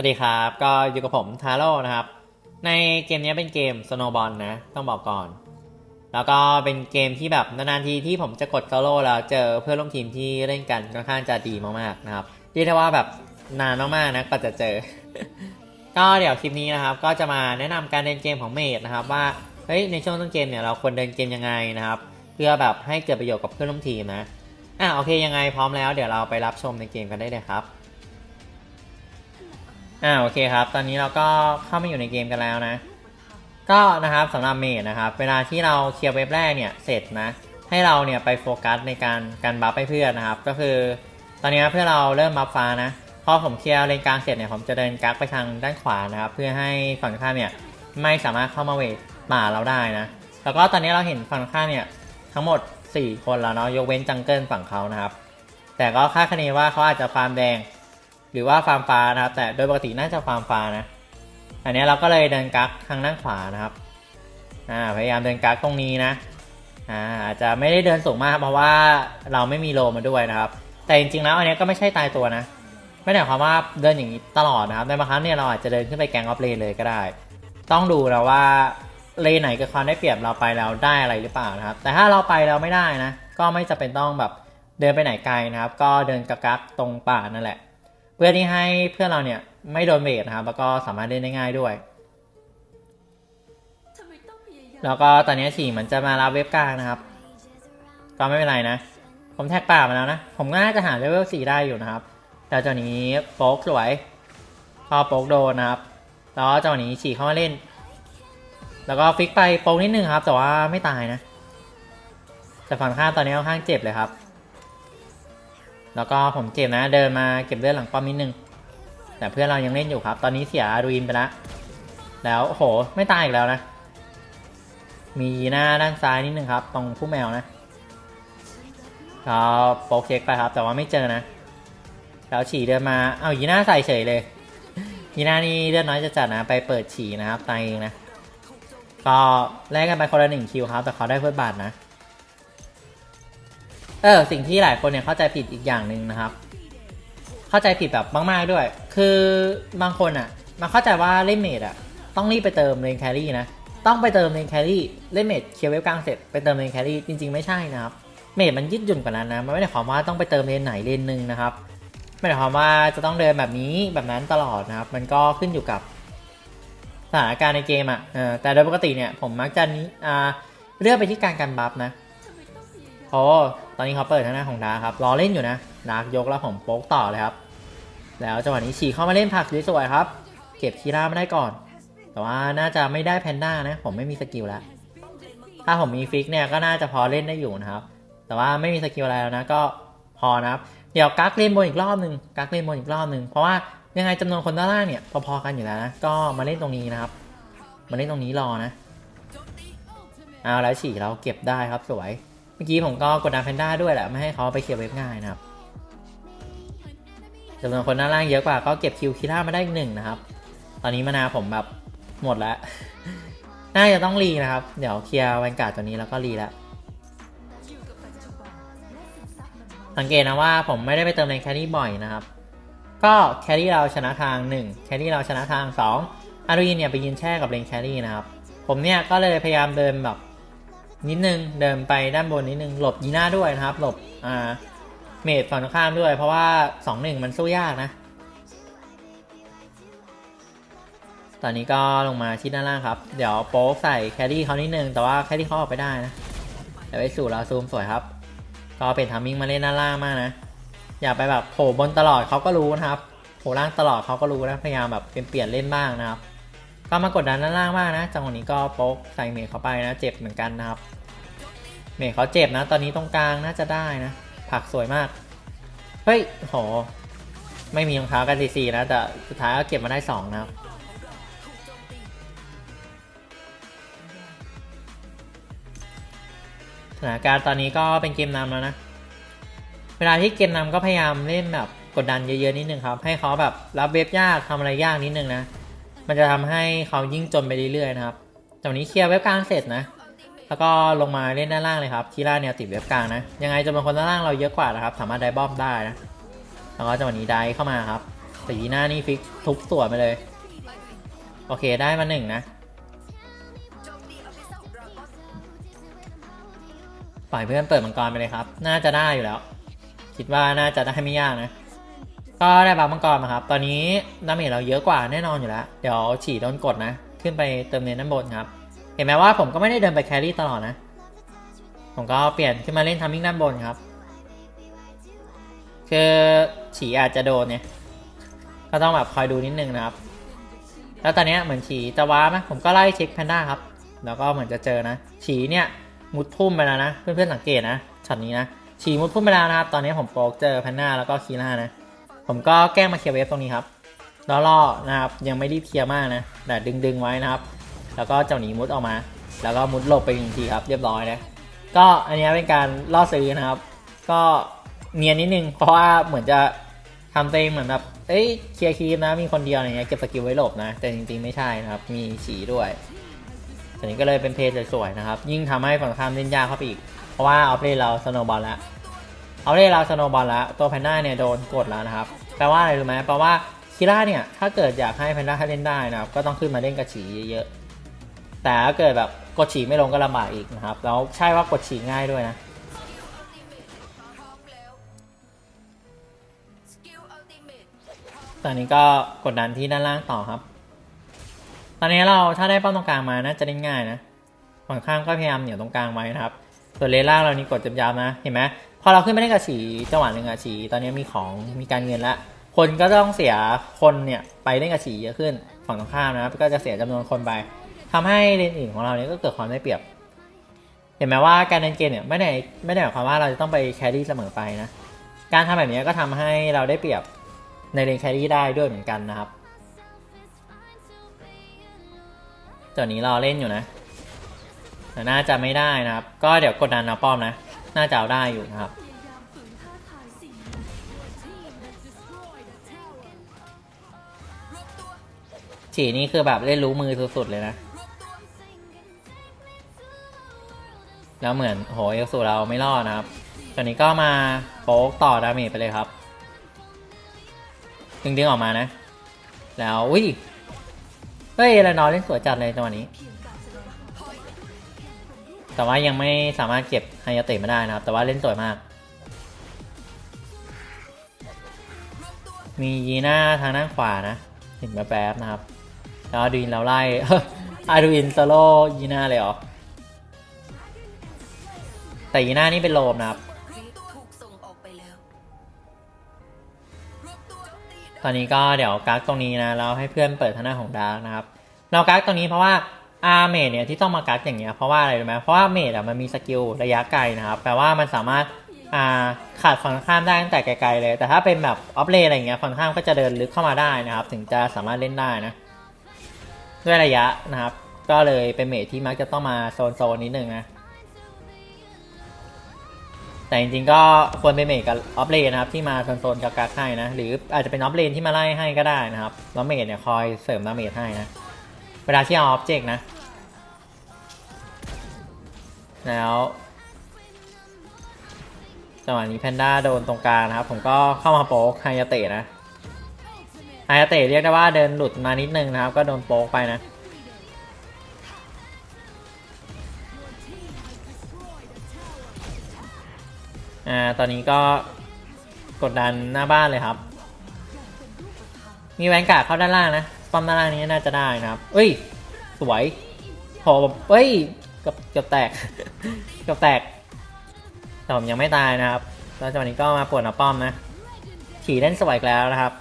วัสดีครับ ก็อยู่กับผมทาโร่นะครับ ในเกมนี้เป็นเกม Snowball นะ ต้องบอกก่อน แล้วก็เป็นเกมที่แบบนานๆทีที่ผมจะกดโซโล่แล้วเจอเพื่อนร่วมทีมที่เล่นกันค่อนข้างจะดีมากๆนะครับเรียกได้ว่าแบบนานมากๆนะก็จะเจอ ก็เดี๋ยวคลิปนี้นะครับ ก็จะมาแนะนำการเล่นเกมของเมดนะครับ ว่าเฮ้ยในช่วงต้นเกมเนี่ยเราควรเดินเกมยังไงนะครับ เพื่อแบบให้เกิดประโยชน์กับเพื่อนร่วมทีมนะอะโอเคยังไงพร้อมแล้วเดี๋ยวเราไปรับชมในเกมกันได้เลยครับ อ่าโอเคครับ ตอนนี้เราก็เข้ามาอยู่ในเกมกันแล้วนะ ก็นะครับสำหรับเมดนะครับ เวลาที่เราเคลียร์เว็บแรกเนี่ยเสร็จนะ ให้เราเนี่ยไปโฟกัสในการการบัฟให้เพื่อนนะครับ ก็คือ ตอนนี้เพื่อเราเริ่มบัฟฟ้านะพอผมเคลียร์เลนกลางเสร็จเนี่ยผมจะเดินกักไปทางด้านขวานะครับ เพื่อให้ฝั่งข้ามเนี่ยไม่สามารถเข้ามาเวทป่าเราได้นะ แล้วก็ตอนนี้เราเห็นฝั่งตรงข้ามเนี่ยทั้งหมด 4 คนแล้วเนาะยกเว้นจังเกิลฝั่งเขานะครับ แต่ก็คาดคะเนว่าเขาอาจจะฟาร์มแดง หรือว่าฟาร์มฟ้านะครับ แต่โดยปกติน่าจะฟาร์มฟ้านะ อันนี้เราก็เลยเดินกักทางด้านขวานะครับอ่าพยายามเดินกักตรงนี้นะอ่าอาจจะไม่ได้เดินสูงมากเพราะว่าเราไม่มีโลมาด้วยนะครับ แต่จริงๆแล้วอันนี้ก็ไม่ใช่ตายตัวนะ ไม่ได้หมายความว่าเดินอย่างนี้ตลอดนะครับในบางครั้งเนี่ยเราอาจจะเดินขึ้นไปแกงออฟเลนเลยก็ได้ ต้องดูนะว่าเลนไหนกิดความได้เปรียบเราไปแล้วได้อะไรหรือเปล่านะครับ แต่ถ้าเราไปแล้วไม่ได้นะ ก็ไม่จะเป็นต้องแบบเดินไปไหนไกลนะครับ ก็เดินกักๆตรงป่านั่นแหละ เพื่อที่ให้เพื่อนเราเนี่ยไม่โดนเบรนะครับ แล้วก็สามารถเล่นได้ง่ายด้วย แล้วก็ตอนนี้ฉี่เหมือนจะมารับเว็บกลางนะครับ ก็ไม่เป็นไรนะ ผมแท็กป่ามาแล้วนะ ผมก็น่าจะหาเลเวลสี่ได้อยู่นะครับ แต่จังหวะนี้โป๊กสวย พอโป๊กโดนนะครับ แล้วจังหวะนี้ฉี่เข้ามาเล่น แล้วก็ฟิกไปโป๊กนิดนึงครับ แต่ว่าไม่ตายนะ แต่ฝั่งข้ามตอนนี้ค่อนข้างเจ็บเลยครับ แล้วก็ผมเจ็บนะเดินมาเก็บเลือดหลังป้อมนิดนึง แต่เพื่อนเรายังเล่นอยู่ครับ ตอนนี้เสียอาดูอินไปแล้วแล้วโอ้โหไม่ตายอีกแล้วนะ มีหน้าด้านซ้ายนิดนึงครับ ตรงผู้แมวนะก็โปกเช็คไปครับ แต่ว่าไม่เจอนะแล้วฉี่เดินมา เอายีน่าใส่เฉยเลยยีน่านี่เลือดน้อยจะจัดนะ ไปเปิดฉี่นะครับตายเองนะ ก็แลกกันไปคนละหนึ่งคิวครับ แต่เขาได้เพื่อบาทนะ เออสิ่งที่หลายคนเนี่ยเข้าใจผิดอีกอย่างหนึ่งนะครับ เข้าใจผิดแบบมาก ๆด้วย คือบางคนอะมาเข้าใจว่าเล่นเมดอะต้องรีบไปเติมเลนแครี่นะต้องไปเติมเลนแครี่เล่นเมดเคลียร์เว็บกลางเสร็จไปเติมเลนแครี่จริง ๆ ไม่ใช่นะครับเมดมันยืดหยุ่นกว่านั้นนะมันไม่ได้ความว่าต้องไปเติมเลนไหนเลนหนึ่งนะครับไม่ได้ความว่าจะต้องเดินแบบนี้แบบนั้นตลอดนะครับ มันก็ขึ้นอยู่กับสถานการณ์ในเกมอะแต่โดยปกติเนี่ยผมมักจะนี้อ่าเลือกไปที่การกันบัฟนะ โอ้ตอนนี้เขาเปิดทางหน้าของดาร์ครับรอเล่นอยู่นะดาร์ยกแล้วผมโป๊กต่อเลยครับ แล้วจังหวะนี้ฉีเข้ามาเล่นผักสวยๆครับ เก็บคีร่าไม่ได้ก่อน แต่ว่าน่าจะไม่ได้แพนด้านะ ผมไม่มีสกิลแล้ว ถ้าผมมีฟิกเนี่ยก็น่าจะพอเล่นได้อยู่นะครับ แต่ว่าไม่มีสกิลอะไรแล้วนะก็พอนะครับ เดี๋ยวกักเล่นบนอีกรอบหนึ่งกักเล่นบนอีกรอบหนึ่งเพราะว่ายังไงจำนวนคนด้านล่างเนี่ยพอๆกันอยู่แล้วนะก็มาเล่นตรงนี้นะครับ มาเล่นตรงนี้รอนะเอาแล้วฉีเราเก็บได้ครับสวย เมื่อกี้ผมก็กดดันแพนด้าด้วยแหละไม่ให้เขาไปเคลียร์เว็บง่ายนะครับจำนวนคนด้านล่างเยอะกว่าก็เก็บคิวคีร่ามาได้อีกหนึ่งนะครับ ตอนนี้มานาผมแบบหมดแล้ว น่าจะต้องรีนะครับ เดี๋ยวเคลียร์แวนการ์ดตัวนี้แล้วก็รีแล้วสังเกตนะว่าผมไม่ได้ไปเติมในแครี่บ่อยนะครับ ก็แครี่เราชนะทาง 1 แครี่เราชนะทาง 2อารุยินเนี่ยไปยืนแช่กับเลนแครี่นะครับ ผมเนี่ยก็เลยพยายามเดินแบบ นิดนึงเดินไปด้านบนนิดนึงหลบยีน่าด้วยนะครับ หลบอ่าเมดฝั่งข้ามด้วย เพราะว่าสองหนึ่งมันสู้ยากนะ ตอนนี้ก็ลงมาที่ด้านล่างครับ เดี๋ยวโป๊กใส่แครี่เขานิดนึง แต่ว่าแครี่เขาออกไปได้นะเดี๋ยวไปสู่เราซูมสวยครับ ก็เป็นทามมิ่งมาเล่นด้านล่างมากนะ อย่าไปแบบโผล่บนตลอดเขาก็รู้นะครับ โผล่ล่างตลอดเขาก็รู้นะ พยายามแบบเปเปลี่ยนเล่นบ้างนะครับ ก็มากดดันด้านล่างมากนะจังหวะนี้ก็โป๊กใส่เมย์เข้าไปนะ เจ็บเหมือนกันนะครับ เมย์เขาเจ็บนะ ตอนนี้ตรงกลางน่าจะได้นะ ผักสวยมาก เฮ้ยโห ไม่มีรองเท้ากันซีซีนะ แต่สุดท้ายก็เก็บมาได้สองนะครับสถานการณ์ตอนนี้ก็เป็นเกมนำแล้วนะ เวลาที่เกมนำก็พยายามเล่นแบบกดดันเยอะๆนิดนึงครับ ให้เขาแบบรับเว็บยากทำอะไรยากนิดนึงนะ มันจะทำให้เขายิ่งจนไปเรื่อยๆนะครับจากนี้เคลียร์เว็บกลางเสร็จนะ แล้วก็ลงมาเล่นด้านล่างเลยครับคีร่าแนวติดเว็บกลางนะ ยังไงจำนวนคนด้านล่างเราเยอะกว่านะครับ สามารถได้บอมได้นะ แล้วก็จังหวะนี้ได้เข้ามาครับ แต่ยีน่านี่ฟิกทุบสวนไปเลย โอเคได้มาหนึ่งนะปล่อยเพื่อนเปิดมังกรไปเลยครับ น่าจะได้อยู่แล้ว คิดว่าน่าจะได้ไม่ยากนะ ก็ได้บัฟมังกรมาครับ ตอนนี้ดาเมจเราเยอะกว่าแน่นอนอยู่แล้ว เดี๋ยวฉีดโดนกดนะ ขึ้นไปเติมเนนด้านบนครับ เห็นไหมว่าผมก็ไม่ได้เดินไปแครี่ตลอดนะ ผมก็เปลี่ยนขึ้นมาเล่นทามมิ่งด้านบนครับ คือฉีอาจจะโดนเนี่ย ก็ต้องแบบคอยดูนิดนึงนะครับ แล้วตอนนี้เหมือนฉีจะว้าไหมผมก็ไล่เช็คแพนด้าครับ แล้วก็เหมือนจะเจอนะ ฉีเนี่ยมุดพุ่มไปแล้วนะ เพื่อนๆสังเกตนะช็อตนี้นะ ฉีมุดพุ่มไปแล้วนะครับ ตอนนี้ผมโปรกเจอแพนด้าแล้วก็คีร่านะ ผมก็แกล้งมาเคลียร์เวฟตรงนี้ครับแล้วล่อนะครับยังไม่รีบเคลียร์มากนะแต่ดึงๆไว้นะครับ แล้วก็เจ้าหนีมุดออกมา แล้วก็มุดหลบไปอีกทีครับ เรียบร้อยนะก็อันนี้เป็นการล่อซื้อนะครับ ก็เนียนนิดนึงเพราะว่าเหมือนจะทำตัวเองเหมือนแบบเอ้ยเคลียร์คีมนะมีคนเดียวอะไรเงี้ยเก็บสกิลไว้หลบนะ แต่จริงๆไม่ใช่นะครับ มีฉีด้วยอันนี้ก็เลยเป็นเพจสวยๆนะครับ ยิ่งทำให้ฝั่งข้ามเล่นยากเข้าไปอีก เพราะว่าออฟเลนเราสโนบอลแล้วเอาเลนเราสโนบอลแล้วตัวแพนด้าเนี่ยโดนกดแล้วนะครับ แปลว่าอะไรรู้ไหมแปลว่าคิร่าเนี่ย ถ้าเกิดอยากให้แพนด้าให้เล่นได้นะครับก็ต้องขึ้นมาเล่นกับฉีเยอะๆ แต่ถ้าเกิดแบบกดฉีไม่ลงก็ลำบากอีกนะครับ แล้วใช่ว่ากดฉีง่ายด้วยนะตอนนี้ก็กดดันที่ด้านล่างต่อครับ ตอนนี้เราถ้าได้ป้อมตรงกลางมาน่าจะได้ง่ายนะฝั่งข้างก็พยายามเหนียวตรงกลางไว้นะครับ ส่วนเลนล่างเรานี่กดจำยามนะ เห็นไหม พอเราขึ้นไปเล่นกับฉีจังหวะหนึ่งอะฉีตอนนี้มีของมีการเงินละคนก็ต้องเสียคนเนี่ยไปเล่นกับฉีเยอะขึ้นฝั่งตรงข้ามนะก็จะเสียจำนวนคนไปทำให้เลนอื่นของเราเนี่ยก็เกิดความได้เปรียบ เห็นไหมว่าการเล่นเกมเนี่ยไม่ได้ไม่ได้หมายความว่าเราจะต้องไปแครี่เสมอไปนะการทำแบบนี้ก็ทำให้เราได้เปรียบในเลนแครี่ได้ด้วยเหมือนกันนะครับตัวนี้เรอเล่นอยู่นะแต่น่าจะไม่ได้นะครับ ก็เดี๋ยวกดดันนาป้อมนะ น่าจะเอาได้อยู่นะครับ ฉีนี่คือแบบเล่นรู้มือสุดๆเลยนะ แล้วเหมือนโหเอลสูเราไม่รอดนะครับตอนนี้ก็มาโป๊กต่อดาเมจไปเลยครับดึงๆออกมานะ แล้วอุ้ยเฮ้ยแล้วนอเล่นสวยจัดเลยจังหวะนี้ แต่ว่ายังไม่สามารถเก็บไฮยาเตะมาได้นะครับ แต่ว่าเล่นสวยมาก มียีน่าทางด้านขวานะ เห็นแป๊บๆนะครับ แล้วดูอินเราไล่อาดูอินโซโลยีน่าเลยเหรอ แต่ยีน่านี่เป็นโลมนะครับ ตอนนี้ก็เดี๋ยวกักตรงนี้นะเราให้เพื่อนเปิดทางหน้าของดาร์กนะครับ เรากักตรงนี้เพราะว่า อาเมดเนี่ยที่ต้องมากักอย่างเงี้ยเพราะว่าอะไรรู้ไหมเพราะว่าเมดอะมันมีสกิลระยะไกลนะครับแปลว่ามันสามารถอ่าขาดฝั่งข้ามได้ตั้งแต่ไกลๆเลย แต่ถ้าเป็นแบบออฟเลนอะไรเงี้ยฝั่งข้ามก็จะเดินลึกเข้ามาได้นะครับ ถึงจะสามารถเล่นได้นะ ด้วยระยะนะครับ ก็เลยเป็นเมดที่มักจะต้องมาโซนโซนๆนิดนึงนะแต่จริงๆก็ควรเป็นเมดกับออฟเลนนะครับที่มาโซนๆกับการ์ดให้นะ หรืออาจจะเป็นออฟเลนที่มาไล่ให้ก็ได้นะครับแล้วเมดเนี่ยคอยเสริมดาเมจให้นะ เวลาที่เอาออบเจกต์นะ แล้วจังหวะนี้แพนด้าโดนตรงกลางนะครับ ผมก็เข้ามาโป๊กไฮยาเตะนะไฮยาเตะเรียกได้ว่าเดินหลุดมานิดนึงนะครับ ก็โดนโป๊กไปนะอ่าตอนนี้ก็กดดันหน้าบ้านเลยครับ มีแวนกาเข้าด้านล่างนะ ป้อมด้านล่างนี้น่าจะได้นะครับ เอ้ย สวย พอแบบเอ้ยเกับกับแตกเกับแตก แต่ผมยังไม่ตายนะครับ แล้วจังหวะนี้ก็มาปวดหน้าป้อมนะ ขี่เล่นสวยแล้วนะครับ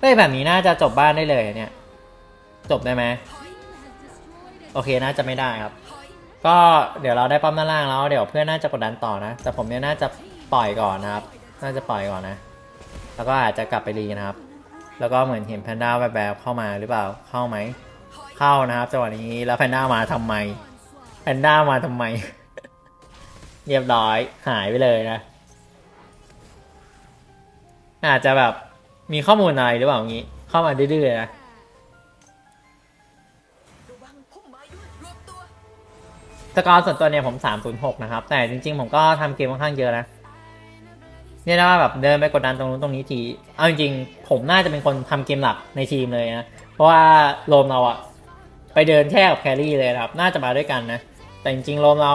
เฮ้ยแบบนี้น่าจะจบบ้านได้เลยเนี่ย จบได้ไหมโอเคน่าจะไม่ได้ครับ ก็เดี๋ยวเราได้ป้อมด้านล่างแล้ว เดี๋ยวเพื่อนน่าจะกดดันต่อนะ แต่ผมเนี่ยน่าจะปล่อยก่อนนะครับ น่าจะปล่อยก่อนนะ แล้วก็อาจจะกลับไปรีนะครับ แล้วก็เหมือนเห็นแพนด้าแบบๆเข้ามาหรือเปล่าเข้าไหมเข้านะครับจังหวะนี้แล้วแพนด้ามาทำไมแพนด้ามาทำไมเรียบร้อยหายไปเลยนะ อาจจะแบบมีข้อมูลอะไรหรือเปล่าอย่างนี้ เข้ามาดื้อๆนะสกอร์ส่วนตัวเนี่ยผม 306 นะครับ แต่จริงๆ ผมก็ทำเกมค่อนข้างเยอะนะ เรียกได้ว่าแบบเดินไปกดดันตรงนู้นตรงนี้ที เอาจริงๆ ผมน่าจะเป็นคนทำเกมหลักในทีมเลยนะ เพราะว่าโรมเราอะไปเดินแช่กับแครี่เลยนะครับ น่าจะมาด้วยกันนะ แต่จริงๆโรมเรา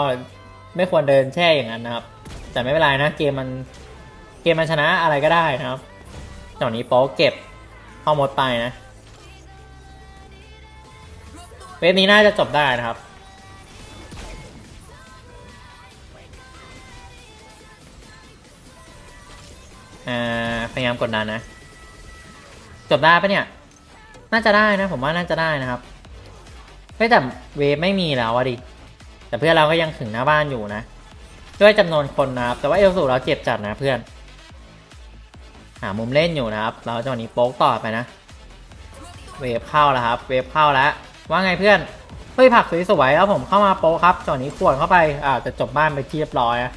ไม่ควรเดินแช่อย่างนั้นนะครับ แต่ไม่เป็นไรนะเกมมันเกมมันชนะอะไรก็ได้นะครับตอนนี้โป๊เก็บเข้ามดไปนะ เวฟนี้น่าจะจบได้นะครับ อ่าพยายามกดดันนะ จบได้ปะเนี่ย น่าจะได้นะ ผมว่าน่าจะได้นะครับเฮ้แต่เวฟไม่มีแล้วอะดิ แต่เพื่อนเราก็ยังถึงหน้าบ้านอยู่นะ ด้วยจำนวนคนนะครับ แต่ว่าเอลสูเราเจ็บจัดนะเพื่อน หามุมเล่นอยู่นะครับ เราจังหวะนี้โป๊กต่อไปนะ เวฟเข้าแล้วครับ เวฟเข้าแล้ว ว่าไงเพื่อนเฮ้ยผักสวยๆแล้วผมเข้ามาโป๊กครับจังหวะนี้ขวดเข้าไปอ่าจะจบบ้านไปเรียบร้อยนะ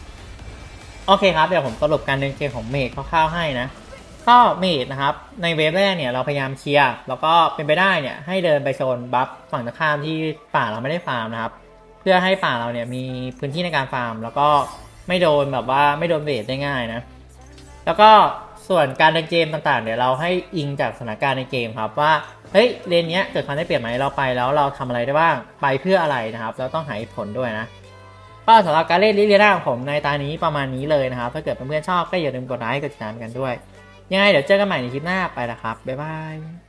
โอเคครับ เดี๋ยวผมสรุปการเดินเกมของเมดคร่าวๆให้นะ ก็เมดนะครับ ในเวฟแรกเนี่ยเราพยายามเคลียร์แล้วก็เป็นไปได้เนี่ยให้เดินไปโซนบัฟฝั่งตรงข้ามที่ป่าเราไม่ได้ฟาร์มนะครับ เพื่อให้ป่าเราเนี่ยมีพื้นที่ในการฟาร์ม แล้วก็ไม่โดนแบบว่าไม่โดนเวทได้ง่ายนะ แล้วก็ส่วนการเดินเกมต่างๆ เดี๋ยวเราให้อิงจากสถานการณ์ในเกมครับว่าเฮ้ยเลนเนี้ยเกิดความได้เปรียบไหมเราไปแล้วเราทำอะไรได้บ้างไปเพื่ออะไรนะครับแล้วต้องหาผลด้วยนะ ก็สำหรับการเล่นลิเลียนาของผมในตานี้ประมาณนี้เลยนะครับ ถ้าเกิดเพื่อนๆชอบก็อย่าลืมกดไลค์กดติดตามกันด้วย ยังไงเดี๋ยวเจอกันใหม่ในคลิปหน้าไปนะครับบ๊ายบาย